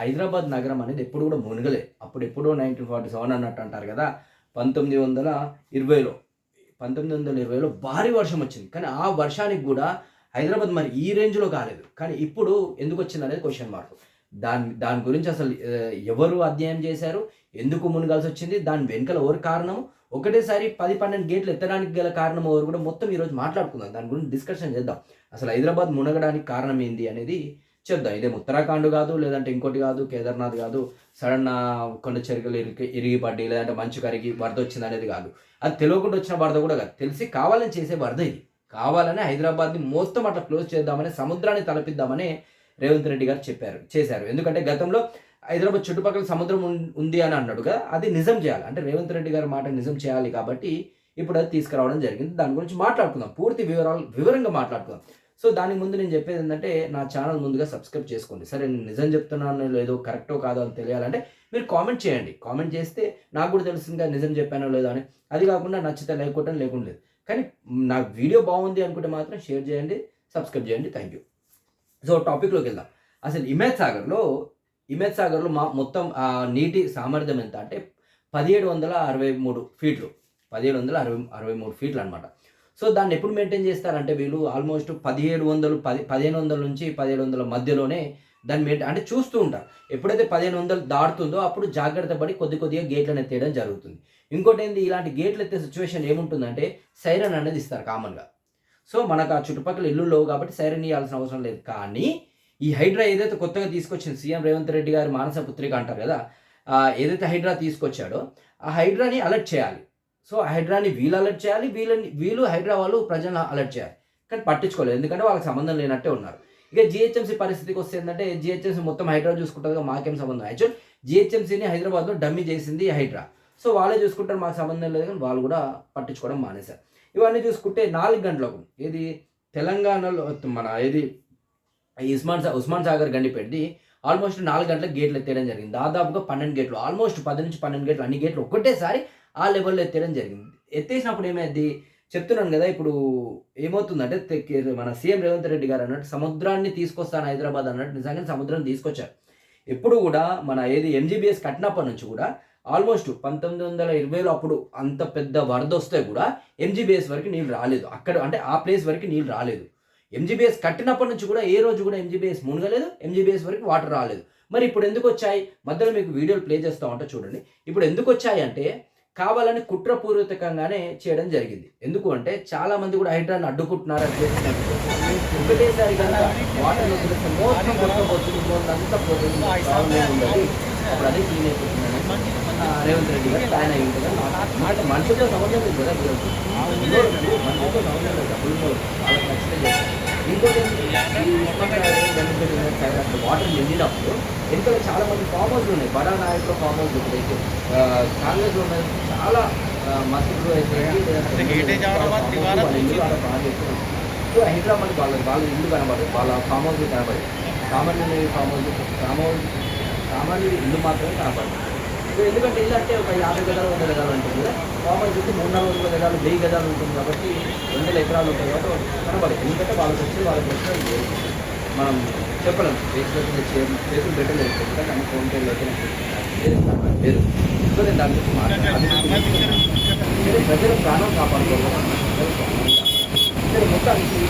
హైదరాబాద్ నగరం అనేది ఎప్పుడు కూడా మునగలే. అప్పుడు ఎప్పుడో నైన్టీన్ ఫార్టీ సెవెన్ అన్నట్టు అంటారు కదా. పంతొమ్మిది వందల ఇరవైలో. పంతొమ్మిది వందల ఇరవైలో భారీ వర్షం వచ్చింది. కానీ ఆ వర్షానికి కూడా హైదరాబాద్ మరి ఈ రేంజ్లో కాలేదు. కానీ ఇప్పుడు ఎందుకు వచ్చింది అనేది క్వశ్చన్ మార్క్ దాని దాని గురించి అసలు ఎవరు అధ్యయనం చేశారు? ఎందుకు మునగాల్సి వచ్చింది? దాని వెనుకల ఎవరు కారణం? ఒకటేసారి పది పన్నెండు గేట్లు ఎత్తడానికి గల కారణం ఎవరు కూడా మొత్తం ఈరోజు మాట్లాడుకుందాం. దాని గురించి డిస్కషన్ చేద్దాం. అసలు హైదరాబాద్ మునగడానికి కారణం ఏంది అనేది చేద్దాం ఇదే ఉత్తరాఖండ్ కాదు లేదంటే ఇంకోటి కాదు కేదార్నాథ్ కాదు సడన్ కొండ చెరుకులు ఇరిగి ఇరిగిపడి లేదంటే మంచు కరిగి వరద వచ్చింది అనేది కాదు. అది తెలియకుండా వచ్చిన వరద కూడా కాదు. తెలిసి కావాలని చేసే వరద ఇది. కావాలని హైదరాబాద్ని మొత్తం అట్లా క్లోజ్ చేద్దామని సముద్రాన్ని తలపిద్దామని రేవంత్ రెడ్డి గారు చెప్పారు చేశారు. ఎందుకంటే గతంలో హైదరాబాద్ చుట్టుపక్కల సముద్రం ఉంది అని అన్నాడుగా అది నిజం చేయాలి. అంటే రేవంత్ రెడ్డి గారి మాట నిజం చేయాలి కాబట్టి ఇప్పుడు అది తీసుకురావడం జరిగింది. దాని గురించి మాట్లాడుకుందాం. పూర్తి వివరాలు వివరంగా మాట్లాడుకుందాం. సో దానికి ముందు నేను చెప్పేది ఏంటంటే నా ఛానల్ ముందుగా సబ్స్క్రైబ్ చేసుకోండి. సరే నేను నిజం చెప్తున్నానో లేదో కరెక్టో కాదో అని తెలియాలంటే మీరు కామెంట్ చేయండి. కామెంట్ చేస్తే నాకు కూడా తెలిసిందిగా నిజం చెప్పానో లేదో అని. అది కాకుండా నచ్చితే లైక్ కొట్టడం లేకుండా లేదు. కానీ నా వీడియో బాగుంది అనుకుంటే మాత్రం షేర్ చేయండి సబ్స్క్రైబ్ చేయండి. థ్యాంక్ యూ సో టాపిక్లోకి వెళ్దాం. అసలు ఇమేజ్ సాగర్లో ఇమేజ్ సాగర్లో మా మొత్తం నీటి సామర్థ్యం ఎంత అంటే పదిహేడు వందల అరవై మూడు ఫీట్లు. పదిహేడు వందల అరవై అరవై మూడు ఫీట్లు అనమాట సో దాన్ని ఎప్పుడు మెయింటైన్ చేస్తారంటే వీళ్ళు ఆల్మోస్ట్ పదిహేడు వందలు పది పదిహేను వందల నుంచి పదిహేడు వందల మధ్యలోనే దాన్ని మెయింటైన్ అంటే చూస్తూ ఉంటారు. ఎప్పుడైతే పదిహేను వందలు దాటుతుందో అప్పుడు జాగ్రత్త పడి కొద్ది కొద్దిగా గేట్లను ఎత్తేయడం జరుగుతుంది. ఇంకోటి ఏంది? ఇలాంటి గేట్లు ఎత్తే సిచ్యువేషన్ ఏముంటుందంటే సైరన్ అనేది ఇస్తారు కామన్గా సో మనకు ఆ చుట్టుపక్కల ఇల్లు లేవు కాబట్టి సైరన్ ఇవ్వాల్సిన అవసరం లేదు. కానీ ఈ హైడ్రా ఏదైతే కొత్తగా తీసుకొచ్చింది సీఎం రేవంత్ రెడ్డి గారి మానస పుత్రిక అంటారు కదా ఏదైతే హైడ్రా తీసుకొచ్చాడో ఆ హైడ్రాని అలర్ట్ చేయాలి. సో హైడ్రాని వీళ్ళు అలర్ట్ చేయాలి వీళ్ళని వీళ్ళు హైడ్రా వాళ్ళు ప్రజలను అలర్ట్ చేయాలి. కానీ పట్టించుకోలేదు. ఎందుకంటే వాళ్ళకి సంబంధం లేనట్టే ఉన్నారు. ఇక జిహెచ్ఎంసీ పరిస్థితికి వస్తే ఏంటంటే జిహెచ్ఎంసీ మొత్తం హైడ్రా చూసుకుంటుంది మాకేం సంబంధం యాక్చువల్ జిహెచ్ఎంసీని హైదరాబాద్లో డమ్మీ చేసింది హైడ్రా. సో వాళ్ళే చూసుకుంటారు మాకు సంబంధం లేదు కానీ వాళ్ళు కూడా పట్టించుకోవడం మానేశారు. ఇవన్నీ చూసుకుంటే నాలుగు గంటలకు ఏది తెలంగాణలో మన ఏది ఉస్మాన్ సా ఉస్మాన్ సాగర్ గండిపెట్టి ఆల్మోస్ట్ నాలుగు గంటలకు గేట్లు ఎత్తేయడం జరిగింది. దాదాపుగా పన్నెండు గేట్లు ఆల్మోస్ట్ పది నుంచి పన్నెండు గేట్లు అన్ని గేట్లు ఒకటేసారి ఆ లెవెల్లో ఎత్తేయడం జరిగింది. ఎత్తేసినప్పుడు ఏమైంది? చెప్తున్నాను కదా ఇప్పుడు ఏమవుతుందంటే మన సీఎం రేవంత్ రెడ్డి గారు అన్నట్టు సముద్రాన్ని తీసుకొస్తాను హైదరాబాద్ అన్నట్టు నిజంగా సముద్రాన్ని తీసుకొచ్చారు. ఎప్పుడు కూడా మన ఏది ఎంజీబీఎస్ కట్టినప్పటి నుంచి కూడా ఆల్మోస్ట్ పంతొమ్మిది వందల ఇరవైలో అప్పుడు అంత పెద్ద వరద వస్తే కూడా ఎంజీబీఎస్ వరకు నీళ్ళు రాలేదు. అక్కడ అంటే ఆ ప్లేస్ వరకు నీళ్ళు రాలేదు. ఎంజీబీఎస్ కట్టినప్పటి నుంచి కూడా ఏ రోజు కూడా ఎంజీబీఎస్ మునగలేదు ఎంజీబీఎస్ వరకు వాటర్ రాలేదు. మరి ఇప్పుడు ఎందుకు వచ్చాయి? మధ్యలో మీకు వీడియోలు ప్లే చేస్తూ ఉంటే చూడండి. ఇప్పుడు ఎందుకు వచ్చాయి అంటే కావాలని కుట్రపూర్వకంగానే చేయడం జరిగింది. ఎందుకు అంటే చాలా మంది కూడా హైడ్రాన్ని అడ్డుకుంటున్నారు అని చేస్తున్నారు. ఒకటేసారి కనుక వాటర్ వదిలేస్తే మొత్తం అంతా పోతుంది అప్పుడు అదే క్లీన్ అయిపోతుందని రేవంత్ రెడ్డి గారు ప్లాన్ అయి ఉంటుంది మాట. మనుషులతో సంబంధం లేదు కదా మనుషులతో సంబంధం లేదు డబ్బులు వాళ్ళకి నచ్చితే ఇంకోటి సైడ్ అక్కడ వాటర్ నిండినప్పుడు వెనుకలు చాలా మంది ఫామ్ హౌస్లు ఉన్నాయి. బడా నాయకుల ఫామ్ హౌస్ ఇప్పుడైతే ఆ, కాంగ్రెస్లో ఉన్నాయి చాలా మసీదులు. సో హైదరాబాద్ వాళ్ళ వాళ్ళ ఇల్లు కనబడదు వాళ్ళ ఫామ్ హౌస్ కనబడదు సామాన్యుని ఫామ్ హౌస్ ఫామ్ హౌస్ సామాన్యుడి ఇల్లు మాత్రమే కనబడదు సో ఎందుకంటే ఇల్లు అంటే ఒక యాభై గదాలు వంద గదాలు ఉంటుంది కదా. ఫామ్ హౌస్ అయితే మూడు నాలుగు వందల గదాలు వెయ్యి గదాలు ఉంటుంది కాబట్టి వందల ఎకరాలు ఉంటాయి కాబట్టి కనబడదు ఎందుకంటే వాళ్ళకి వచ్చి వాళ్ళకి వచ్చిన. మనం చెప్పలేం చేతులు చేతులు పెట్టలేదు ఎందుకంటే అన్ని ఫోన్ పేలు అయితే వేరు కారణం వేరు సో నేను దాని గురించి మాట్లాడాను. ప్రజల ప్రాణం కాపాడుకోవాలి. సరే మొత్తానికి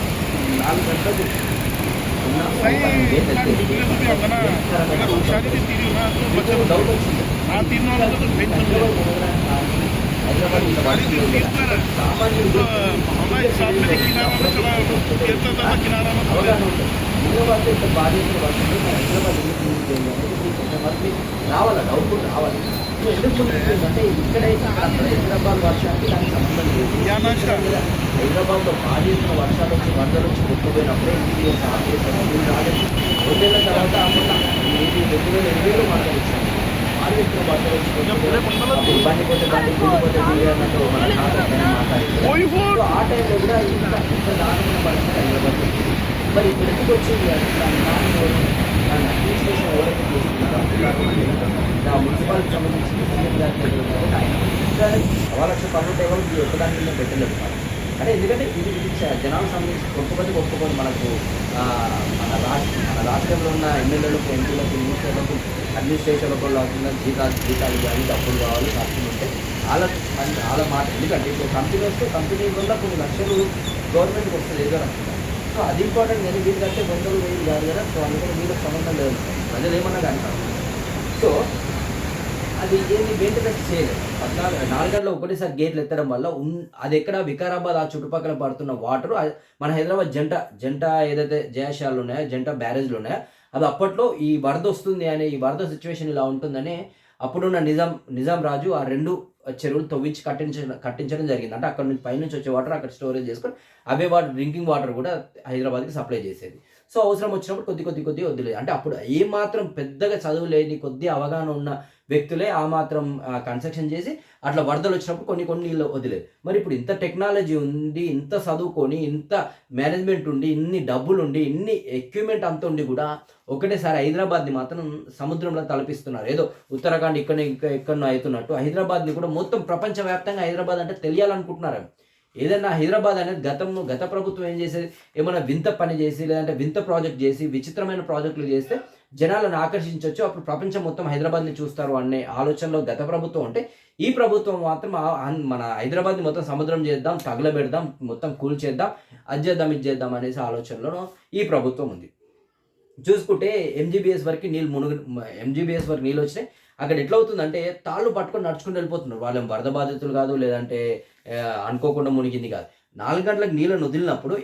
నాలుగు గంటలకు. డౌట్ వచ్చింది. ఉంటుంది హైదరాబాద్ ఇంత బాధ్యత వర్షంలో మన హైదరాబాద్ ఎందుకు మునిగిపోయింది అనేది మీకు కొంతమంది రావాలి? డౌట్ రావాలి. ఎందుకు మునిగిపోయిందంటే ఇక్కడైతే హైదరాబాద్ వర్షానికి దానికి సంబంధం లేదు. హైదరాబాద్లో ఎత్తున వర్షాలు వచ్చి వరదలు వచ్చి కొట్టుకుపోయినప్పుడే ఇంటికి స్టార్ట్ చేశారు మీరు రాలేదు. రెండేళ్ళ తర్వాత ఇది రెండు వేల ఎనిమిదిలో వరదలు వచ్చాయి ఎత్తున వరదలు వచ్చి బండి పోతే బండి అన్నట్టు మన ఆ టైంలో కూడా ఇంత ఇంత దారుణమైన పరిస్థితి హైదరాబాద్ మరి ఇప్పుడు ఎందుకు వచ్చింది? అడ్మినిస్ట్రేషన్ ఎవరైతే చేస్తున్నారో మున్సిపాలిటీ సంబంధించిన సీఎం గారికి ఆయన సవా లక్ష పనులు ఒక్కదాని మీద పెట్టలేదు అంటే ఎందుకంటే ఇది ఇది జనాలకు సంబంధించి మనకు. మన రాష్ట్ర మన రాష్ట్రంలో ఉన్న ఎమ్మెల్యేలకు ఎంపీలకు మినిస్టర్లకు అడ్మినిస్ట్రేషన్లకు అవుతున్న జీతాలు జీతాలు కానీ డబ్బులు కావాలి ఖర్చులు ఉంటే వాళ్ళ వాళ్ళ మాట. ఎందుకంటే ఇప్పుడు కంపెనీ వస్తే కంపెనీ వల్ల కొన్ని లక్షలు గవర్నమెంట్కి వస్తుంది ఏదో రకంగా సో అది ఇంపార్టెంట్. కానీ వీళ్ళు కంటే వందలు వేలు కాదు కదా సో అందుకని వీళ్ళకి సంబంధం లేదు. ప్రజలు ఏమన్నా కానీ సో అది ఏమి మెయింటెనెన్స్ చేయలేదు. పద్నాలుగు నాలుగు ఒకటేసారి గేట్లు ఎత్తడం వల్ల అది ఎక్కడ? వికారాబాద్ ఆ చుట్టుపక్కల పడుతున్న వాటర్ మన హైదరాబాద్ జంట జంట ఏదైతే జయాశాలు ఉన్నాయో జంట బ్యారేజ్లు ఉన్నాయో అది అప్పట్లో ఈ వరద వస్తుంది అనే ఈ వరద సిచ్యువేషన్ ఇలా ఉంటుందని అప్పుడున్న నిజాం నిజాం రాజు ఆ రెండు చెరువులు తవ్వించి కట్టించడం కట్టించడం జరిగింది. అంటే అక్కడ నుంచి పైనుంచి వచ్చే వాటర్ అక్కడ స్టోరేజ్ చేసుకొని అవే వాటర్ డ్రింకింగ్ వాటర్ కూడా హైదరాబాద్కి సప్లై చేసేది. సో అవసరం వచ్చినప్పుడు కొద్ది కొద్ది కొద్ది వదిలేదు అంటే అప్పుడు ఏ మాత్రం పెద్దగా చదువు లేని కొద్ది అవగాహన ఉన్న వ్యక్తులే ఆ మాత్రం కన్స్ట్రక్షన్ చేసి అట్లా వరదలు వచ్చినప్పుడు కొన్ని కొన్ని నీళ్ళు వదిలేదు మరి ఇప్పుడు ఇంత టెక్నాలజీ ఉంది ఇంత చదువుకొని ఇంత మేనేజ్మెంట్ ఉండి ఇన్ని డబ్బులు ఉండి ఇన్ని ఎక్విప్మెంట్ అంత ఉండి కూడా ఒకటేసారి హైదరాబాద్ని మాత్రం సముద్రంలో తలపిస్తున్నారు. ఏదో ఉత్తరాఖండ్ ఇక్కడ ఇంకా ఎక్కడో అవుతున్నట్టు హైదరాబాద్ని కూడా మొత్తం ప్రపంచవ్యాప్తంగా హైదరాబాద్ అంటే తెలియాలనుకుంటున్నారు ఏదైనా హైదరాబాద్ అనేది గతంలో గత ప్రభుత్వం ఏం చేసేది? ఏమైనా వింత పని చేసి లేదంటే వింత ప్రాజెక్ట్ చేసి విచిత్రమైన ప్రాజెక్టులు చేస్తే జనాలను ఆకర్షించవచ్చు అప్పుడు ప్రపంచం మొత్తం హైదరాబాద్ని చూస్తారు అనే ఆలోచనలో గత ప్రభుత్వం ఉంటే ఈ ప్రభుత్వం మాత్రం మన హైదరాబాద్ని మొత్తం సముద్రం చేద్దాం తగలబెడదాం మొత్తం కూల్ చేద్దాం అది చేద్దాం ఇది చేద్దాం అనేసి ఆలోచనలో ఈ ప్రభుత్వం ఉంది. చూసుకుంటే ఎంజీబీఎస్ వరకు నీళ్ళు మునుగు ఎంజీబీఎస్ వరకు నీళ్ళు వచ్చినాయి. అక్కడ ఎట్లా అవుతుందంటే తాళ్ళు పట్టుకొని నడుచుకుని వెళ్ళిపోతున్నారు. వాళ్ళేం వరద బాధితులు కాదు లేదంటే అనుకోకుండా మునిగింది కాదు. నాలుగు గంటలకు నీళ్ళను వదిలినప్పుడు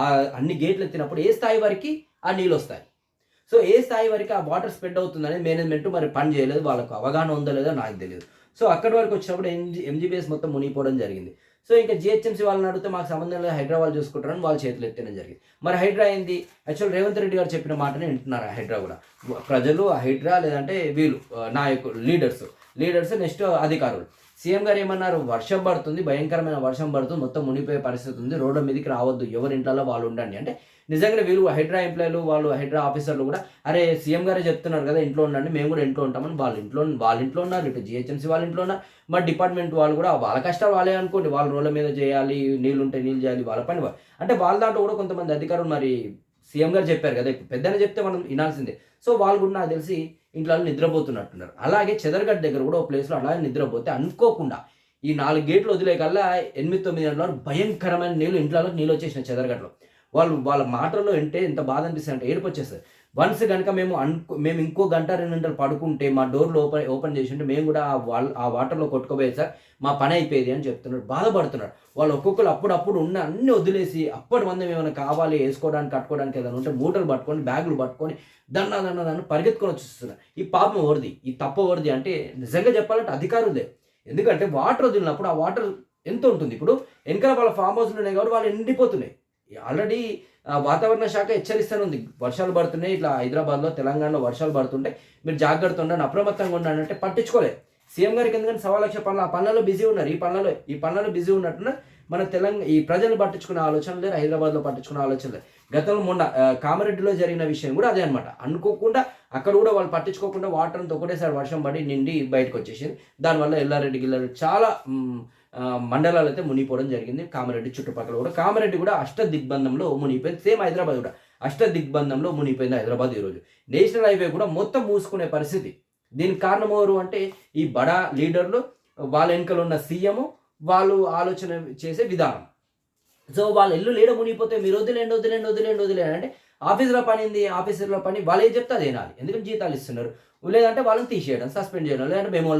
ఆ అన్ని గేట్లు ఎత్తినప్పుడు ఏ స్థాయి వరకు ఆ నీళ్ళు వస్తాయి? సో ఏ స్థాయి వరకు ఆ వాటర్ స్ప్రెడ్ అవుతుందని మేనేజ్మెంట్ మరి పని చేయలేదు వాళ్ళకు అవగాహన ఉందో లేదో నాకు తెలియదు. సో అక్కడి వరకు వచ్చినప్పుడు ఎంజీ ఎంజీబీఎస్ మొత్తం మునిగిపోవడం జరిగింది. సో ఇంకా జిహెచ్ఎంసీ వాళ్ళని అడిగితే మాకు సంబంధం లేదు హైదరాబాద్ చూసుకుంటారని వాళ్ళ చేతులు ఎత్తడం జరిగింది. మరి హైడ్రా ఏంది? యాక్చువల్ రేవంత్ రెడ్డి గారు చెప్పిన మాటనే వింటున్నారు హైడ్రా కూడా. ప్రజలు హైడ్రా లేదంటే వీళ్ళు నాయకులు లీడర్స్. లీడర్స్ నెక్స్ట్ అధికారులు. సీఎం గారు ఏమన్నారు? వర్షం పడుతుంది భయంకరమైన వర్షం పడుతుంది మొత్తం మునిపోయే పరిస్థితి ఉంది రోడ్ల మీదకి రావద్దు ఎవరి ఇంట్లో వాళ్ళు ఉండండి. అంటే నిజంగా వీళ్ళు హైడ్రా ఎంప్లాయీలు వాళ్ళు హైడ్రా ఆఫీసర్లు కూడా అరే సీఎం గారే చెప్తున్నారు కదా ఇంట్లో ఉండండి మేము కూడా ఇంట్లో ఉంటామని వాళ్ళ ఇంట్లో వాళ్ళ ఇంట్లో ఉన్నారు ఇటు జిహెచ్ఎంసీ వాళ్ళ ఇంట్లో ఉన్నారు మా డిపార్ట్మెంట్ వాళ్ళు కూడా వాళ్ళ కష్టాలు వాళ్ళే అనుకోండి వాళ్ళ రోడ్ల మీద చేయాలి నీళ్ళు ఉంటే నీళ్ళు చేయాలి వాళ్ళ పని అంటే వాళ్ళ దాంట్లో కూడా కొంతమంది అధికారులు మరి సీఎం గారు చెప్పారు కదా ఇప్పుడు పెద్దనే చెప్తే మనం వినాల్సిందే. సో వాళ్ళు కూడా నాకు తెలిసి ఇంట్లో నిద్రపోతున్నట్టున్నారు. అలాగే చెదరగడ్డ దగ్గర కూడా ఒక ప్లేస్లో అలాగే నిద్రపోతే అనుకోకుండా ఈ నాలుగు గేట్లు వదిలే కల్లా ఎనిమిది తొమ్మిది గంటల వరకు భయంకరమైన నీళ్ళు ఇంట్లో నీళ్ళు వచ్చేసిన చెదరగడ్డలో. వాళ్ళు వాళ్ళ మాటల్లో వింటే ఎంత బాధ అనిపిస్తుంది అంటే ఏడుపు వచ్చేస్తుంది. వన్స్ కనుక మేము అనుకో మేము ఇంకో గంట రెండు గంటలు పడుకుంటే మా డోర్లు ఓపెన్ ఓపెన్ చేసి ఉంటే మేము కూడా ఆ ఆ వాటర్లో కొట్టుకోపోయేది సార్ మా పని అయిపోయేది అని చెప్తున్నారు. బాధపడుతున్నారు. వాళ్ళు ఒక్కొక్కరు అప్పుడప్పుడు ఉన్న అన్ని వదిలేసి అప్పటి మంది ఏమైనా కావాలి వేసుకోవడానికి కట్టుకోవడానికి ఏదైనా ఉంటే మూటలు పట్టుకొని బ్యాగులు పట్టుకొని దండ దండ దాన్ని పరిగెత్తుకొని వచ్చేస్తున్నారు. ఈ పాపం ఎవరిది? ఈ తప్ప ఎవరిది అంటే నిజంగా చెప్పాలంటే అధికారులే ఎందుకంటే వాటర్ వదిలినప్పుడు ఆ వాటర్ ఎంత ఉంటుంది? ఇప్పుడు వెనకాల వాళ్ళ ఫామ్ హౌస్లు ఉన్నాయి కాబట్టి వాళ్ళు ఎండిపోతున్నాయి. ఆల్రెడీ వాతావరణ శాఖ హెచ్చరిస్తూనే ఉంది వర్షాలు పడుతున్నాయి ఇట్లా హైదరాబాద్లో తెలంగాణలో వర్షాలు పడుతుంటే మీరు జాగ్రత్త ఉండండి అప్రమత్తంగా ఉండండి అంటే పట్టించుకోలేదు. సీఎం గారికి ఎందుకంటే సవా లక్ష పనులు ఆ పనులలో బిజీ ఉన్నారు ఈ పనులలో ఈ పనులలో బిజీ ఉన్నట్టున్న మన తెలంగాణ ఈ ప్రజలు పట్టించుకునే ఆలోచన లేదు హైదరాబాద్లో పట్టించుకునే ఆలోచన లేదు గతంలో మొన్న కామారెడ్డిలో జరిగిన విషయం కూడా అదే అనమాట అనుకోకుండా అక్కడ కూడా వాళ్ళు పట్టించుకోకుండా వాటర్ అంతా ఒకటేసారి వర్షం పడి నిండి బయటకు వచ్చేసింది. దానివల్ల ఎల్లారెడ్డి గిల్లారెడ్డి చాలా మండలాలు అయితే మునిగిపోవడం జరిగింది. కామారెడ్డి చుట్టుపక్కల కూడా. కామారెడ్డి కూడా అష్ట దిగ్బంధంలో మునిగిపోయింది. సేమ్ హైదరాబాద్ కూడా. అష్ట దిగ్బంధంలో మునిగిపోయింది హైదరాబాద్ ఈరోజు. నేషనల్ హైవే కూడా మొత్తం మూసుకునే పరిస్థితి. దీనికి కారణం ఎవరు అంటే ఈ బడా లీడర్లు వాళ్ళ వెనుకలు ఉన్న సీఎం వాళ్ళు ఆలోచన చేసే విధానం. సో వాళ్ళ ఇల్లు లేడ మునిగిపోతే మీరు వదిలేండి వదిలేండి వదిలేండి వదిలేండి అంటే ఆఫీసులో పని ఉంది ఆఫీసర్లో పని వాళ్ళు ఏం చెప్తే అది వినాలి ఎందుకంటే జీతాలు ఇస్తున్నారు. లేదంటే వాళ్ళని తీసేయడం సస్పెండ్ చేయడం లేదంటే మేము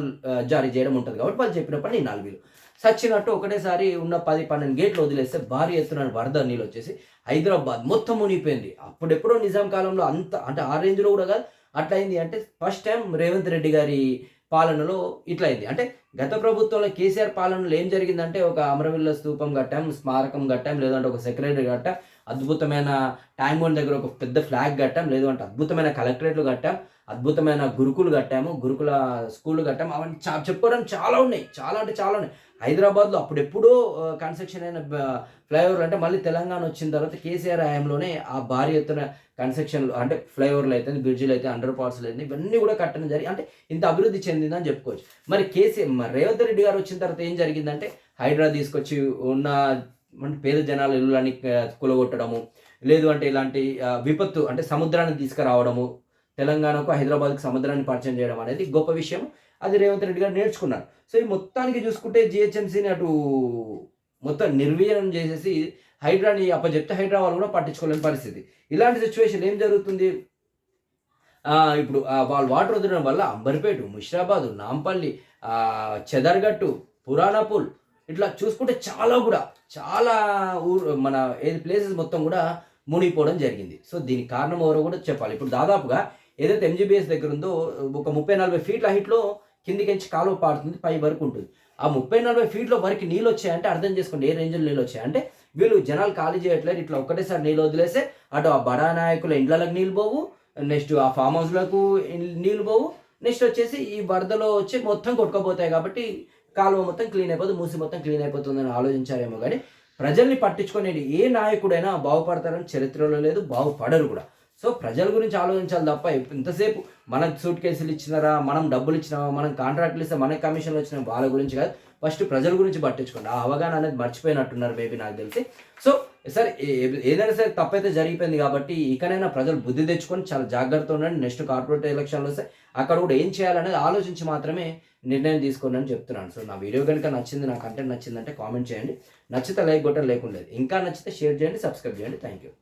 జారీ చేయడం ఉంటుంది కాబట్టి వాళ్ళు చెప్పిన పని వినాలి వీళ్ళు. సచ్చినట్టు ఒకటేసారి ఉన్న పది పన్నెండు గేట్లు వదిలేస్తే భారీ ఎత్తున వరద నీళ్ళు వచ్చేసి హైదరాబాద్ మొత్తం మునిగిపోయింది. అప్పుడెప్పుడో నిజాం కాలంలో అంత అంటే ఆ రేంజ్లో కూడా కాదు అట్లయింది అంటే ఫస్ట్ టైం రేవంత్ రెడ్డి గారి పాలనలో ఇట్లా అయింది. అంటే గత ప్రభుత్వంలో కేసీఆర్ పాలనలో ఏం జరిగిందంటే ఒక అమరవీళ్ళ స్తూపం కట్టాం స్మారకం కట్టాం లేదంటే ఒక సెక్రటరీ కట్టాం అద్భుతమైన ట్యాంక్ బండ్ దగ్గర ఒక పెద్ద ఫ్లాగ్ కట్టాం లేదంటే అద్భుతమైన కలెక్టరేట్లు కట్టాం అద్భుతమైన గురుకులు కట్టాము గురుకుల స్కూళ్ళు కట్టాము అవన్నీ చా చెప్పుకోవడం చాలా ఉన్నాయి. చాలా అంటే చాలా ఉన్నాయి. హైదరాబాద్లో అప్పుడెప్పుడో కన్స్ట్రక్షన్ అయిన ఫ్లైఓవర్ అంటే మళ్ళీ తెలంగాణ వచ్చిన తర్వాత కేసీఆర్ హయాంలోనే ఆ భారీ ఎత్తున కన్స్ట్రక్షన్లు అంటే ఫ్లైఓవర్లు అయితే బ్రిడ్జ్లు అయితే అండర్ పాస్లు అయితే ఇవన్నీ కూడా కట్టడం జరిగి అంటే ఇంత అభివృద్ధి చెందిందని చెప్పుకోవచ్చు. మరి కేసీఆర్ మరి రేవంత్ రెడ్డి గారు వచ్చిన తర్వాత ఏం జరిగిందంటే హైడ్రా తీసుకొచ్చి ఉన్న పేద జనాల ఇల్లులని కూలగొట్టడము లేదు అంటే ఇలాంటి విపత్తు అంటే సముద్రాన్ని తీసుకురావడము తెలంగాణకు హైదరాబాద్కు సముద్రాన్ని పరిచయం చేయడం అనేది గొప్ప విషయం అది రేవంత్ రెడ్డి గారు నేర్చుకున్నారు. సో ఈ మొత్తానికి చూసుకుంటే జిహెచ్ఎంసీని అటు మొత్తం నిర్వీర్యం చేసేసి హైడ్రాని అప్పచెప్తే హైడ్రా వాళ్ళు కూడా పట్టించుకోలేని పరిస్థితి. ఇలాంటి సిచ్యువేషన్ ఏం జరుగుతుంది? ఇప్పుడు వాళ్ళు వాటర్ వదలడం వల్ల అంబర్పేట ముషిరాబాదు నాంపల్లి చెదర్గట్టు పురాణపూల్ ఇట్లా చూసుకుంటే చాలా కూడా చాలా ఊరు మన ఏది ప్లేసెస్ మొత్తం కూడా మునిగిపోవడం జరిగింది. సో దీనికి కారణం ఎవరో కూడా చెప్పాలి. ఇప్పుడు దాదాపుగా ఏదైతే ఎంజీబీఎస్ దగ్గర ఉందో ఒక ముప్పై నలభై ఫీట్ల హైట్లో కిందికించి కాలువ పాడుతుంది పై వరకు ఉంటుంది. ఆ ముప్పై నలభై ఫీట్లో వరకు నీళ్ళు వచ్చాయంటే అర్థం చేసుకోండి ఏ రేంజ్లో నీళ్ళు వచ్చాయంటే వీళ్ళు జనాలు ఖాళీ చేయట్లేదు ఇట్లా ఒక్కటేసారి నీళ్ళు వదిలేస్తే అటు ఆ బడా నాయకుల ఇండ్లలకు నీళ్ళు పోవు నెక్స్ట్ ఆ ఫామ్ హౌస్లకు నీళ్ళు పోవు నెక్స్ట్ వచ్చేసి ఈ వరదలో వచ్చి మొత్తం కొట్టుకుపోతాయి కాబట్టి కాలువ మొత్తం క్లీన్ అయిపోతుంది మూసి మొత్తం క్లీన్ అయిపోతుందని ఆలోచించారేమో కానీ ప్రజల్ని పట్టించుకునే ఏ నాయకుడైనా బాగుపడతారని చరిత్రలో లేదు బాగుపడరు కూడా. సో ప్రజల గురించి ఆలోచించాలి తప్ప ఇంతసేపు మనకు సూట్ కేసులు ఇచ్చినారా మనం డబ్బులు ఇచ్చినామా మనం కాంట్రాక్ట్లు ఇస్తే మనకి కమిషన్లు వచ్చిన వాళ్ళ గురించి కాదు. ఫస్ట్ ప్రజల గురించి పట్టించుకోండి. ఆ అవగాహన అనేది మర్చిపోయినట్టున్నారు మేబీ నాకు తెలిసి. సో సరే ఏదైనా సరే తప్పైతే జరిగిపోయింది కాబట్టి ఇకనైనా ప్రజలు బుద్ధి తెచ్చుకొని చాలా జాగ్రత్తగా ఉండండి. నెక్స్ట్ కార్పొరేట్ ఎలక్షన్లు వస్తే అక్కడ కూడా ఏం చేయాలనేది ఆలోచించి మాత్రమే నిర్ణయం తీసుకోండి అని చెప్తున్నాను. సో నా వీడియో కనుక నచ్చింది నా కంటెంట్ నచ్చిందంటే కామెంట్ చేయండి. నచ్చితే లైక్ కొట్టడం లేకుండా ఇంకా నచ్చితే షేర్ చేయండి సబ్స్క్రైబ్ చేయండి. Thank you